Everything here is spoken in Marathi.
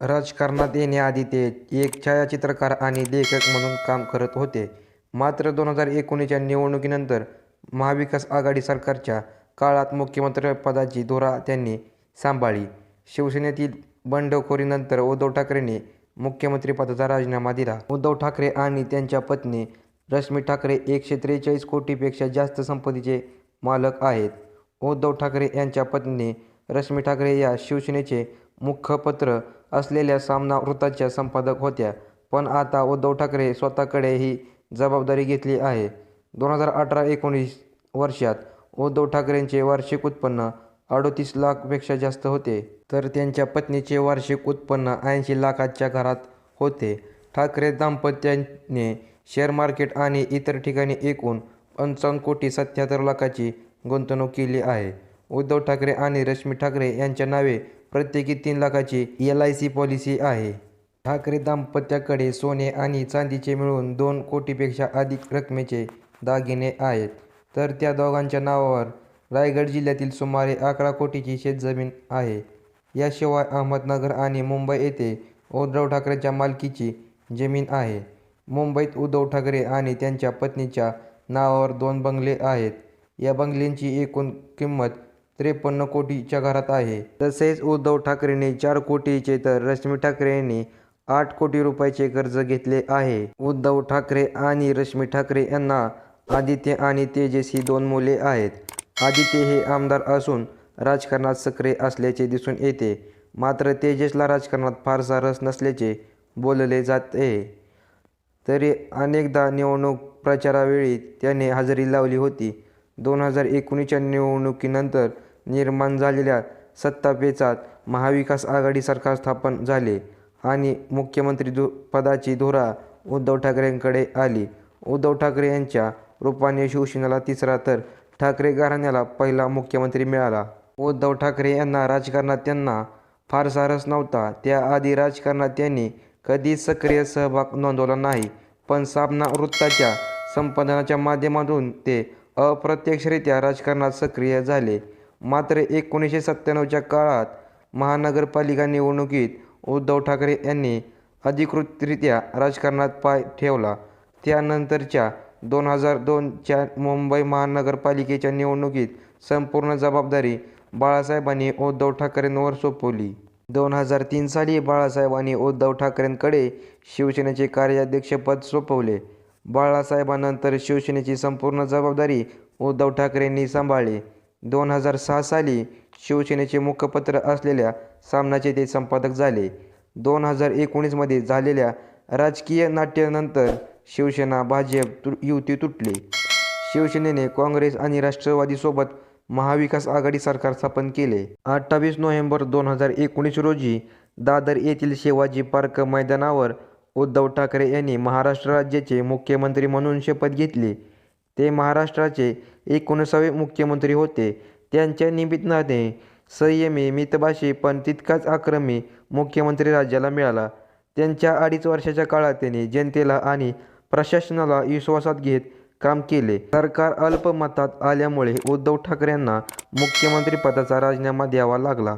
राजकारणात येण्याआधी ते एक छायाचित्रकार आणि लेखक म्हणून काम करत होते. मात्र दोन हजार एकोणीसच्या निवडणुकीनंतर महाविकास आघाडी सरकारच्या काळात मुख्यमंत्रीपदाची धुरा त्यांनी सांभाळली. शिवसेनेतील बंडखोरीनंतर उद्धव ठाकरेंनी मुख्यमंत्रीपदाचा राजीनामा दिला. उद्धव ठाकरे आणि त्यांच्या पत्नी रश्मी ठाकरे एकशे त्रेचाळीस कोटीपेक्षा जास्त संपत्तीचे मालक आहेत. उद्धव ठाकरे यांच्या पत्नी रश्मी ठाकरे या शिवसेनेचे मुखपत्र असलेल्या सामना वृत्ताच्या संपादक होत्या. पण आता उद्धव ठाकरे स्वतःकडे ही जबाबदारी घेतली आहे. दोन हजार अठरा-एकोणीस वर्षात उद्धव ठाकरेंचे वार्षिक उत्पन्न अडोतीस लाखपेक्षा जास्त होते. तर त्यांच्या पत्नीचे वार्षिक उत्पन्न ऐंशी लाखाच्या घरात होते. ठाकरे दाम्पत्याने शेअर मार्केट आणि इतर ठिकाणी एकूण पंचावन्न कोटी सत्याहत्तर लाखाची गुंतवणूक केली आहे. उद्धव ठाकरे आणि रश्मी ठाकरे यांच्या नावे प्रत्येकी तीन लाखाची एल आय सी पॉलिसी आहे. ठाकरे दाम्पत्याकडे सोने आणि चांदीचे मिळून दोन कोटीपेक्षा अधिक रकमेचे दागिने आहेत. तर त्या दोघांच्या नावावर रायगड जिल्ह्यातील सुमारे अकरा कोटीची शेतजमीन आहे. याशिवाय अहमदनगर आणि मुंबई येथे उद्धव ठाकरेंच्या मालकीची जमीन आहे. मुंबईत उद्धव ठाकरे आणि त्यांच्या पत्नीच्या नावावर दोन बंगले आहेत. या बंगल्यांची एकूण किंमत त्रेपन्न कोटीच्या घरात आहे. तसेच उद्धव ठाकरेंनी चार कोटीचे तर रश्मी ठाकरे यांनी आठ कोटी रुपयाचे कर्ज घेतले आहे. उद्धव ठाकरे आणि रश्मी ठाकरे यांना आदित्य आणि तेजस ही दोन मुले आहेत. आदित्य हे आमदार असून राजकारणात सक्रिय असल्याचे दिसून येते. मात्र तेजसला राजकारणात फारसा रस नसल्याचे बोलले जाते. तरी अनेकदा निवडणूक प्रचारावेळी त्याने हजेरी लावली होती. दोन हजार एकोणीसच्या निवडणुकीनंतर निर्माण झालेल्या सत्तापेचात महाविकास आघाडी सरकार स्थापन झाले आणि मुख्यमंत्री दु पदाची धुरा उद्धव ठाकरेंकडे आली. उद्धव ठाकरे यांच्या रूपाने शिवसेनेला तिसरा तर ठाकरे घराण्याला पहिला मुख्यमंत्री मिळाला. उद्धव ठाकरे यांना राजकारणात त्यांना फारसा रस नव्हता. त्याआधी राजकारणात त्यांनी कधीच सक्रिय सहभाग नोंदवला नाही. पण सामना वृत्ताच्या संपादनाच्या माध्यमातून ते अप्रत्यक्षरित्या राजकारणात सक्रिय झाले. मात्र एकोणीसशे सत्त्याण्णवच्या काळात महानगरपालिका निवडणुकीत उद्धव ठाकरे यांनी अधिकृतरित्या राजकारणात पाय ठेवला. त्यानंतरच्या दोन हजार दोनच्या मुंबई महानगरपालिकेच्या निवडणुकीत संपूर्ण जबाबदारी बाळासाहेबांनी उद्धव ठाकरेंवर सोपवली. दोन हजार तीन साली बाळासाहेबांनी उद्धव ठाकरेंकडे शिवसेनेचे कार्याध्यक्षपद सोपवले. बाळासाहेबांनंतर शिवसेनेची संपूर्ण जबाबदारी उद्धव ठाकरेंनी सांभाळली. दोन हजार सहा साली शिवसेनेचे मुखपत्र असलेल्या सामनाचे ते संपादक झाले. दोन हजार एकोणीसमध्ये झालेल्या राजकीय नाट्यानंतर शिवसेना-भाजप युती तुटली. शिवसेनेने काँग्रेस आणि राष्ट्रवादीसोबत महाविकास आघाडी सरकार स्थापन केले. अठ्ठावीस नोव्हेंबर दोन हजार एकोणीस रोजी दादर येथील शिवाजी पार्क मैदानावर उद्धव ठाकरे यांनी महाराष्ट्र राज्याचे मुख्यमंत्री म्हणून शपथ घेतली. ते महाराष्ट्राचे एकोणीसावे मुख्यमंत्री होते. त्यांच्या निमित्ताने संयमी, मितभाषी पण तितकाच आक्रमी मुख्यमंत्री राज्याला मिळाला. त्यांच्या अडीच वर्षाच्या काळात त्यांनी जनतेला आणि प्रशासनाला विश्वासात घेत काम केले. सरकार अल्पमतात आल्यामुळे उद्धव ठाकरेंना मुख्यमंत्रीपदाचा राजीनामा द्यावा लागला.